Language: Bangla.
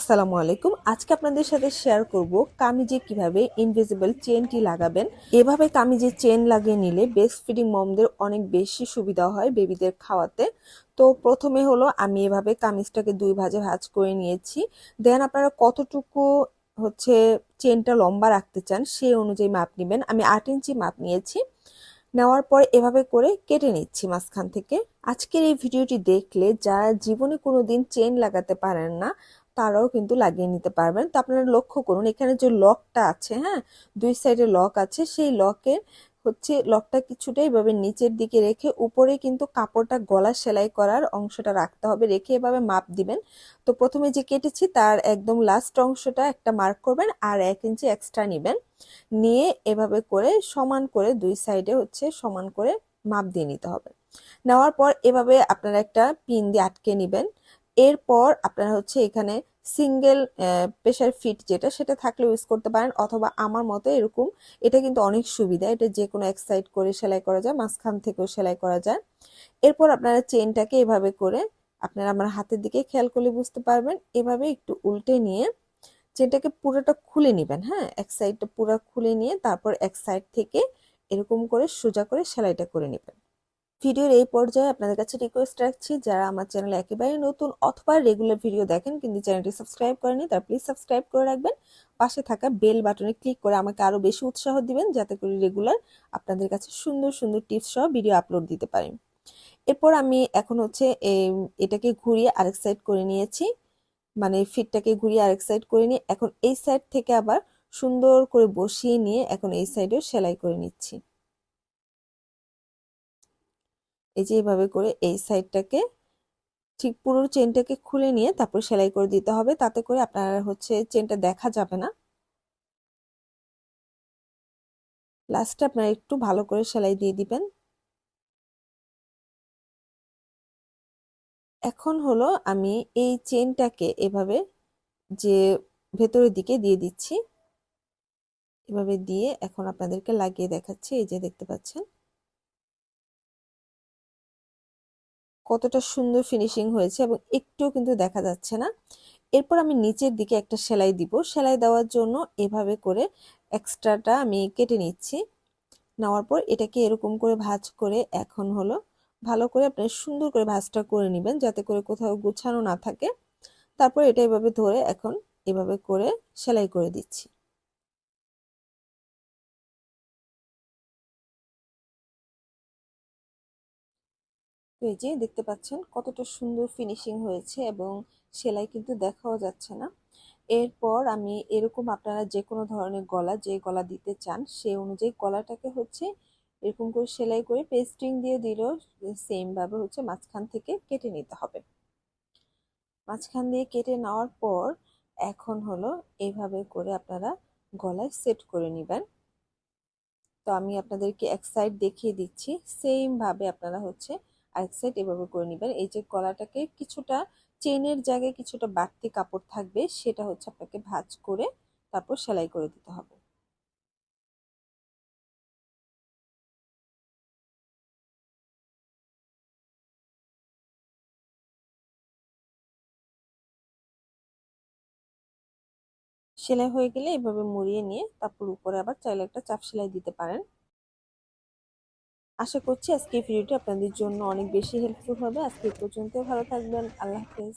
আসসালামু আলাইকুম। আজকে আপনাদের সাথে শেয়ার করব কামিজে কীভাবে ইনভিজিবল চেনটি লাগাবেন। এভাবে কামিজে চেন লাগিয়ে নিলে বেস্ট ফিডিং মমদের অনেক বেশি সুবিধা হয় বেবিদের খাওয়াতে। তো প্রথমে হলো আমি এভাবে কামিজটাকে দুই ভাজে ভাজ করে নিয়েছি। দেন আপনারা কতটুকু হচ্ছে চেনটা লম্বা রাখতে চান সেই অনুযায়ী মাপ নেবেন। আমি আট ইঞ্চি মাপ নিয়েছি। নেওয়ার পর এভাবে করে কেটে নিচ্ছি মাঝখান থেকে। আজকের এই ভিডিওটি দেখলে যারা জীবনে কোনো দিন চেন লাগাতে পারেন না তারাও কিন্তু লাগিয়ে নিতে পারবেন। তো আপনারা লক্ষ্য করুন, এখানে যে লকটা আছে হ্যাঁ দুই সাইডে লক আছে, সেই লকের হচ্ছে লকটা কিছুটা এভাবে নিচের দিকে রেখে উপরে কিন্তু কাপড়টা গলা সেলাই করার অংশটা রাখতে হবে, রেখে এভাবে মাপ দিবেন। তো প্রথমে যে কেটেছি তার একদম লাস্ট অংশটা একটা মার্ক করবেন আর এক ইঞ্চি এক্সট্রা নেবেন। নিয়ে এভাবে করে সমান করে দুই সাইডে হচ্ছে সমান করে মাপ দিয়ে নিতে হবে। নেওয়ার পর এভাবে আপনারা একটা পিন দিয়ে আটকে নেবেন। এরপর আপনারা হচ্ছে এখানে সিঙ্গেল প্রেশার ফিট যেটা, সেটা থাকলে ইউজ করতে পারেন অথবা আমার মতো এরকম, এটা কিন্তু অনেক সুবিধা। এটা যে কোনো এক সাইড করে সেলাই করা যায়, মাঝখান থেকেও সেলাই করা যায়। এরপর আপনারা চেনটাকে এভাবে করে আপনারা আমার হাতের দিকে খেয়াল করলে বুঝতে পারবেন। এভাবে একটু উল্টে নিয়ে চেনটাকে পুরোটা খুলে নেবেন হ্যাঁ? এক সাইডটা পুরো খুলে নিয়ে তারপর এক সাইড থেকে এরকম করে সোজা করে সেলাইটা করে নেবেন। ভিডিওর এই পর্যায়ে আপনাদের কাছে রিকোয়েস্ট রাখছি, যারা আমার চ্যানেলে একেবারে নতুন অথবা রেগুলার ভিডিও দেখেন কিন্তু চ্যানেলটি সাবস্ক্রাইব করেনি তার প্লিজ সাবস্ক্রাইব করে রাখবেন। পাশে থাকা বেল বাটনে ক্লিক করে আমাকে আরও বেশি উৎসাহ দিবেন, যাতে করে রেগুলার আপনাদের কাছে সুন্দর সুন্দর টিপস সহ ভিডিও আপলোড দিতে পারি। এরপর আমি এখন হচ্ছে এটাকে ঘুরিয়ে আরেক সাইড করে নিয়েছি। মানে ফিটটাকে ঘুরিয়ে আরেক সাইড করে নিয়ে এখন এই সাইড থেকে আবার সুন্দর করে বসিয়ে নিয়ে এখন এই সাইডেও সেলাই করে নিচ্ছি। এই যে এইভাবে করে এই সাইডটাকে ঠিক পুরো চেনটাকে খুলে নিয়ে তারপর সেলাই করে দিতে হবে। তাতে করে আপনার হচ্ছে চেনটা দেখা যাবে না। লাস্টে আপনারা একটু ভালো করে সেলাই দিয়ে দিবেন। এখন হলো আমি এই চেনটাকে এভাবে যে ভেতরের দিকে দিয়ে দিচ্ছি। এভাবে দিয়ে এখন আপনাদেরকে লাগিয়ে দেখাচ্ছি। এই যে দেখতে পাচ্ছেন। কতটা সুন্দর ফিনিশিং হয়েছে এবং একটুও কিন্তু দেখা যাচ্ছে না। এরপর আমি নিচের দিকে একটা সেলাই দিব। সেলাই দেওয়ার জন্য এভাবে করে এক্সট্রাটা আমি কেটে নিচ্ছি। নেওয়ার পর এটাকে এরকম করে ভাজ করে এখন হলো ভালো করে আপনি সুন্দর করে ভাজটা করে নেবেন যাতে করে কোথাও গুছানো না থাকে। তারপর এটা এভাবে ধরে এখন এভাবে করে সেলাই করে দিচ্ছি। তো এই যে দেখতে পাচ্ছেন কতটা সুন্দর ফিনিশিং হয়েছে এবং সেলাই কিন্তু দেখাও যাচ্ছে না। এরপর আমি এরকম আপনারা যে কোনো ধরনের গলা, যে গলা দিতে চান, সে অনুযায়ী গলাটাকে হচ্ছে এরকম করে সেলাই করে পেস্টিং দিয়ে দিলেও সেমভাবে হচ্ছে মাঝখান থেকে কেটে নিতে হবে। মাঝখান দিয়ে কেটে নেওয়ার পর এখন হলো এইভাবে করে আপনারা গলায় সেট করে নেবেন। তো আমি আপনাদেরকে এক সাইড দেখিয়ে দিচ্ছি। সেমভাবে আপনারা হচ্ছে আরেক সাইড এভাবে করে নেবেন। এই যে গলাটাকে কিছুটা চেনের জায়গায় কিছুটা বাড়তি কাপড় থাকবে, সেটা হচ্ছে আপনাকে ভাঁজ করে তারপর সেলাই করে দিতে হবে। সেলাই হয়ে গেলে এভাবে মুড়িয়ে নিয়ে তারপর উপরে আবার চাইলে একটা চাপ সেলাই দিতে পারেন। আশা করছি আজকে ভিডিওটি আপনাদের জন্য অনেক বেশি হেল্পফুল হবে। আজকে পর্যন্ত ভালো থাকবেন। আল্লাহ হাফেজ।